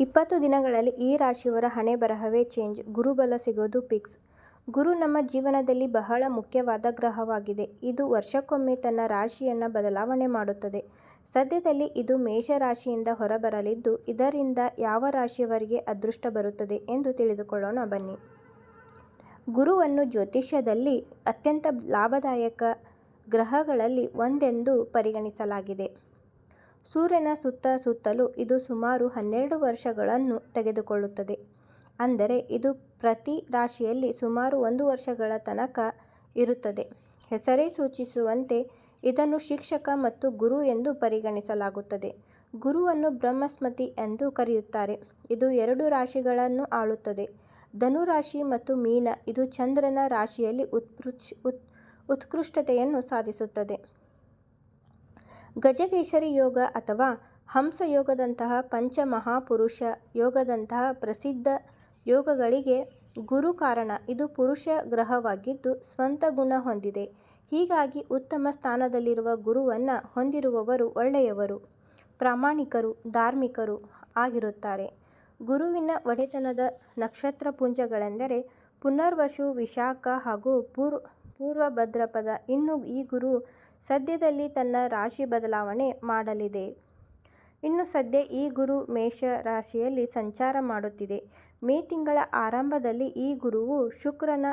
ಇಪ್ಪತ್ತು ದಿನಗಳಲ್ಲಿ ಈ ರಾಶಿಯವರ ಹಣೆ ಬರಹವೇ ಚೇಂಜ್. ಗುರುಬಲ ಸಿಗೋದು ಪಿಕ್ಸ್. ಗುರು ನಮ್ಮ ಜೀವನದಲ್ಲಿ ಬಹಳ ಮುಖ್ಯವಾದ ಗ್ರಹವಾಗಿದೆ. ಇದು ವರ್ಷಕ್ಕೊಮ್ಮೆ ತನ್ನ ರಾಶಿಯನ್ನು ಬದಲಾವಣೆ ಮಾಡುತ್ತದೆ. ಸದ್ಯದಲ್ಲಿ ಇದು ಮೇಷ ರಾಶಿಯಿಂದ ಹೊರಬರಲಿದ್ದು, ಇದರಿಂದ ಯಾವ ರಾಶಿಯವರಿಗೆ ಅದೃಷ್ಟ ಬರುತ್ತದೆ ಎಂದು ತಿಳಿದುಕೊಳ್ಳೋಣ ಬನ್ನಿ. ಗುರುವನ್ನು ಜ್ಯೋತಿಷ್ಯದಲ್ಲಿ ಅತ್ಯಂತ ಲಾಭದಾಯಕ ಗ್ರಹಗಳಲ್ಲಿ ಒಂದೆಂದು ಪರಿಗಣಿಸಲಾಗಿದೆ. ಸೂರ್ಯನ ಸುತ್ತ ಸುತ್ತಲು ಇದು ಸುಮಾರು ಹನ್ನೆರಡು ವರ್ಷಗಳನ್ನು ತೆಗೆದುಕೊಳ್ಳುತ್ತದೆ. ಅಂದರೆ ಇದು ಪ್ರತಿ ರಾಶಿಯಲ್ಲಿ ಸುಮಾರು ಒಂದು ವರ್ಷಗಳ ತನಕ ಇರುತ್ತದೆ. ಹೆಸರೇ ಸೂಚಿಸುವಂತೆ ಇದನ್ನು ಶಿಕ್ಷಕ ಮತ್ತು ಗುರು ಎಂದು ಪರಿಗಣಿಸಲಾಗುತ್ತದೆ. ಗುರುವನ್ನು ಬ್ರಹ್ಮಸ್ಮತಿ ಎಂದು ಕರೆಯುತ್ತಾರೆ. ಇದು ಎರಡು ರಾಶಿಗಳನ್ನು ಆಳುತ್ತದೆ. ಧನು ರಾಶಿ ಮತ್ತು ಮೀನ ಇದು ಚಂದ್ರನ ರಾಶಿಯಲ್ಲಿ ಉತ್ ಉತ್ಕೃಷ್ಟತೆಯನ್ನು ಸಾಧಿಸುತ್ತದೆ. ಗಜಕೇಸರಿ ಯೋಗ ಅಥವಾ ಹಂಸ ಯೋಗದಂತಹ ಪಂಚಮಹಾಪುರುಷ ಯೋಗದಂತಹ ಪ್ರಸಿದ್ಧ ಯೋಗಗಳಿಗೆ ಗುರು ಕಾರಣ. ಇದು ಪುರುಷ ಗ್ರಹವಾಗಿದ್ದು ಸ್ವಂತ ಗುಣ ಹೊಂದಿದೆ. ಹೀಗಾಗಿ ಉತ್ತಮ ಸ್ಥಾನದಲ್ಲಿರುವ ಗುರುವನ್ನು ಹೊಂದಿರುವವರು ಒಳ್ಳೆಯವರು, ಪ್ರಾಮಾಣಿಕರು, ಧಾರ್ಮಿಕರು ಆಗಿರುತ್ತಾರೆ. ಗುರುವಿನ ಒಡೆತನದ ನಕ್ಷತ್ರ ಪುಂಜಗಳೆಂದರೆ ಪುನರ್ವಶು ವಿಶಾಖ ಹಾಗೂ ಪೂರ್ವ ಪೂರ್ವ ಭದ್ರಪದ ಇನ್ನು ಈ ಗುರು ಸದ್ಯದಲ್ಲಿ ತನ್ನ ರಾಶಿ ಬದಲಾವಣೆ ಮಾಡಲಿದೆ. ಇನ್ನು ಸದ್ಯ ಈ ಗುರು ಮೇಷ ರಾಶಿಯಲ್ಲಿ ಸಂಚಾರ ಮಾಡುತ್ತಿದೆ. ಮೇ ತಿಂಗಳ ಆರಂಭದಲ್ಲಿ ಈ ಗುರುವು ಶುಕ್ರನ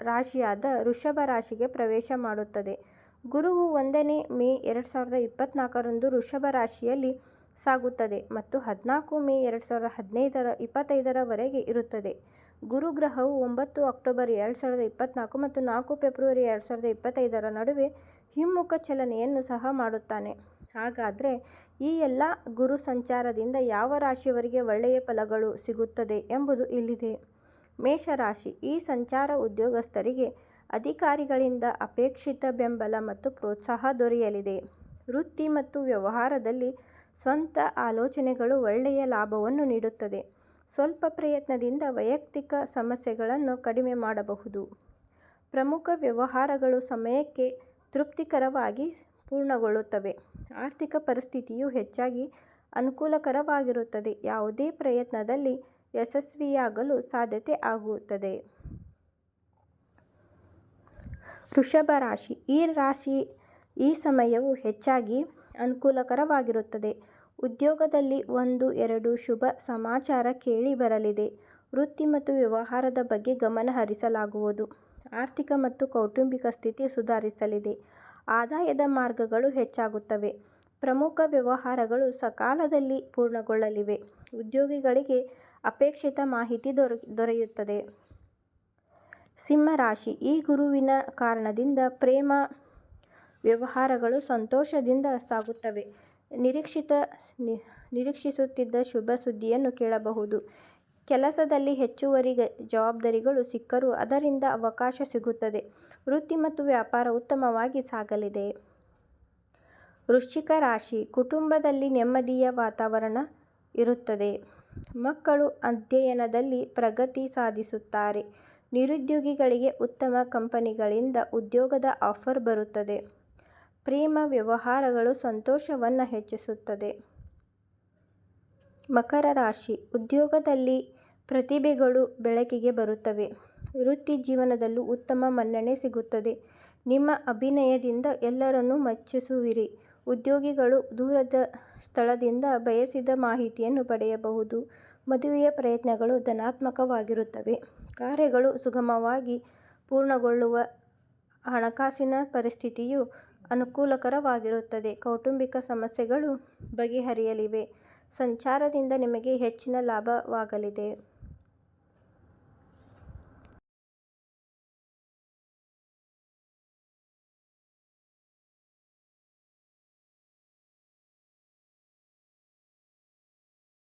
ರಾಶಿಯಾದ ಋಷಭ ರಾಶಿಗೆ ಪ್ರವೇಶ ಮಾಡುತ್ತದೆ. ಗುರುವು ಒಂದನೇ ಮೇ ಎರಡು ಸಾವಿರದ ಇಪ್ಪತ್ನಾಲ್ಕರಂದು ಋಷಭ ರಾಶಿಯಲ್ಲಿ ಸಾಗುತ್ತದೆ ಮತ್ತು ಹದಿನಾಲ್ಕು ಮೇ ಎರಡು ಸಾವಿರದ ಹದಿನೈದರ ಇಪ್ಪತ್ತೈದರವರೆಗೆ ಇರುತ್ತದೆ. ಗುರುಗ್ರಹವು ಒಂಬತ್ತು ಅಕ್ಟೋಬರ್ ಎರಡು ಸಾವಿರದ ಇಪ್ಪತ್ತ್ನಾಲ್ಕು ಮತ್ತು ನಾಲ್ಕು ಫೆಬ್ರವರಿ ಎರಡು ಸಾವಿರದ ಇಪ್ಪತ್ತೈದರ ನಡುವೆ ಹಿಮ್ಮುಖ ಚಲನೆಯನ್ನು ಸಹ ಮಾಡುತ್ತಾನೆ. ಹಾಗಾದರೆ ಈ ಎಲ್ಲ ಗುರು ಸಂಚಾರದಿಂದ ಯಾವ ರಾಶಿಯವರಿಗೆ ಒಳ್ಳೆಯ ಫಲಗಳು ಸಿಗುತ್ತದೆ ಎಂಬುದು ಇಲ್ಲಿದೆ. ಮೇಷರಾಶಿ ಈ ಸಂಚಾರ ಉದ್ಯೋಗಸ್ಥರಿಗೆ ಅಧಿಕಾರಿಗಳಿಂದ ಅಪೇಕ್ಷಿತ ಬೆಂಬಲ ಮತ್ತು ಪ್ರೋತ್ಸಾಹ ದೊರೆಯಲಿದೆ. ವೃತ್ತಿ ಮತ್ತು ವ್ಯವಹಾರದಲ್ಲಿ ಸ್ವಂತ ಆಲೋಚನೆಗಳು ಒಳ್ಳೆಯ ಲಾಭವನ್ನು ನೀಡುತ್ತದೆ. ಸ್ವಲ್ಪ ಪ್ರಯತ್ನದಿಂದ ವೈಯಕ್ತಿಕ ಸಮಸ್ಯೆಗಳನ್ನು ಕಡಿಮೆ ಮಾಡಬಹುದು. ಪ್ರಮುಖ ವ್ಯವಹಾರಗಳು ಸಮಯಕ್ಕೆ ತೃಪ್ತಿಕರವಾಗಿ ಪೂರ್ಣಗೊಳ್ಳುತ್ತವೆ. ಆರ್ಥಿಕ ಪರಿಸ್ಥಿತಿಯು ಹೆಚ್ಚಾಗಿ ಅನುಕೂಲಕರವಾಗಿರುತ್ತದೆ. ಯಾವುದೇ ಪ್ರಯತ್ನದಲ್ಲಿ ಯಶಸ್ವಿಯಾಗಲು ಸಾಧ್ಯತೆ ಆಗುತ್ತದೆ. ವೃಷಭ ರಾಶಿ. ಈ ರಾಶಿ ಈ ಸಮಯವು ಹೆಚ್ಚಾಗಿ ಅನುಕೂಲಕರವಾಗಿರುತ್ತದೆ. ಉದ್ಯೋಗದಲ್ಲಿ ಒಂದು, ಎರಡು ಶುಭ ಸಮಾಚಾರ ಕೇಳಿ ಬರಲಿದೆ. ವೃತ್ತಿ ಮತ್ತು ವ್ಯವಹಾರದ ಬಗ್ಗೆ ಗಮನ ಹರಿಸಲಾಗುವುದು. ಆರ್ಥಿಕ ಮತ್ತು ಕೌಟುಂಬಿಕ ಸ್ಥಿತಿ ಸುಧಾರಿಸಲಿದೆ. ಆದಾಯದ ಮಾರ್ಗಗಳು ಹೆಚ್ಚಾಗುತ್ತವೆ. ಪ್ರಮುಖ ವ್ಯವಹಾರಗಳು ಸಕಾಲದಲ್ಲಿ ಪೂರ್ಣಗೊಳ್ಳಲಿವೆ. ಉದ್ಯೋಗಿಗಳಿಗೆ ಅಪೇಕ್ಷಿತ ಮಾಹಿತಿ ದೊರೆಯುತ್ತದೆ. ಸಿಂಹರಾಶಿ ಈ ಗುರುವಿನ ಕಾರಣದಿಂದ ಪ್ರೇಮ ವ್ಯವಹಾರಗಳು ಸಂತೋಷದಿಂದ ಸಾಗುತ್ತವೆ. ನಿರೀಕ್ಷಿತ ನಿರೀಕ್ಷಿಸುತ್ತಿದ್ದ ಶುಭ ಸುದ್ದಿಯನ್ನು ಕೇಳಬಹುದು. ಕೆಲಸದಲ್ಲಿ ಹೆಚ್ಚುವರಿ ಜವಾಬ್ದಾರಿಗಳು ಸಿಕ್ಕರೂ ಅದರಿಂದ ಅವಕಾಶ ಸಿಗುತ್ತದೆ. ವೃತ್ತಿ ಮತ್ತು ವ್ಯಾಪಾರ ಉತ್ತಮವಾಗಿ ಸಾಗಲಿದೆ. ವೃಶ್ಚಿಕ ರಾಶಿ ಕುಟುಂಬದಲ್ಲಿ ನೆಮ್ಮದಿಯ ವಾತಾವರಣ ಇರುತ್ತದೆ. ಮಕ್ಕಳು ಅಧ್ಯಯನದಲ್ಲಿ ಪ್ರಗತಿ ಸಾಧಿಸುತ್ತಾರೆ. ನಿರುದ್ಯೋಗಿಗಳಿಗೆ ಉತ್ತಮ ಕಂಪನಿಗಳಿಂದ ಉದ್ಯೋಗದ ಆಫರ್ ಬರುತ್ತದೆ. ಪ್ರೇಮ ವ್ಯವಹಾರಗಳು ಸಂತೋಷವನ್ನು ಹೆಚ್ಚಿಸುತ್ತದೆ. ಮಕರ ರಾಶಿ ಉದ್ಯೋಗದಲ್ಲಿ ಪ್ರತಿಭೆಗಳು ಬೆಳಕಿಗೆ ಬರುತ್ತವೆ. ವೃತ್ತಿ ಜೀವನದಲ್ಲೂ ಉತ್ತಮ ಮನ್ನಣೆ ಸಿಗುತ್ತದೆ. ನಿಮ್ಮ ಅಭಿನಯದಿಂದ ಎಲ್ಲರನ್ನೂ ಮೆಚ್ಚಿಸುವಿರಿ. ಉದ್ಯೋಗಿಗಳು ದೂರದ ಸ್ಥಳದಿಂದ ಬಯಸಿದ ಮಾಹಿತಿಯನ್ನು ಪಡೆಯಬಹುದು. ಮದುವೆಯ ಪ್ರಯತ್ನಗಳು ಧನಾತ್ಮಕವಾಗಿರುತ್ತವೆ. ಕಾರ್ಯಗಳು ಸುಗಮವಾಗಿ ಪೂರ್ಣಗೊಳ್ಳುವ ಹಣಕಾಸಿನ ಪರಿಸ್ಥಿತಿಯು ಅನುಕೂಲಕರವಾಗಿರುತ್ತದೆ. ಕೌಟುಂಬಿಕ ಸಮಸ್ಯೆಗಳು ಬಗೆಹರಿಯಲಿವೆ. ಸಂಚಾರದಿಂದ ನಿಮಗೆ ಹೆಚ್ಚಿನ ಲಾಭವಾಗಲಿದೆ.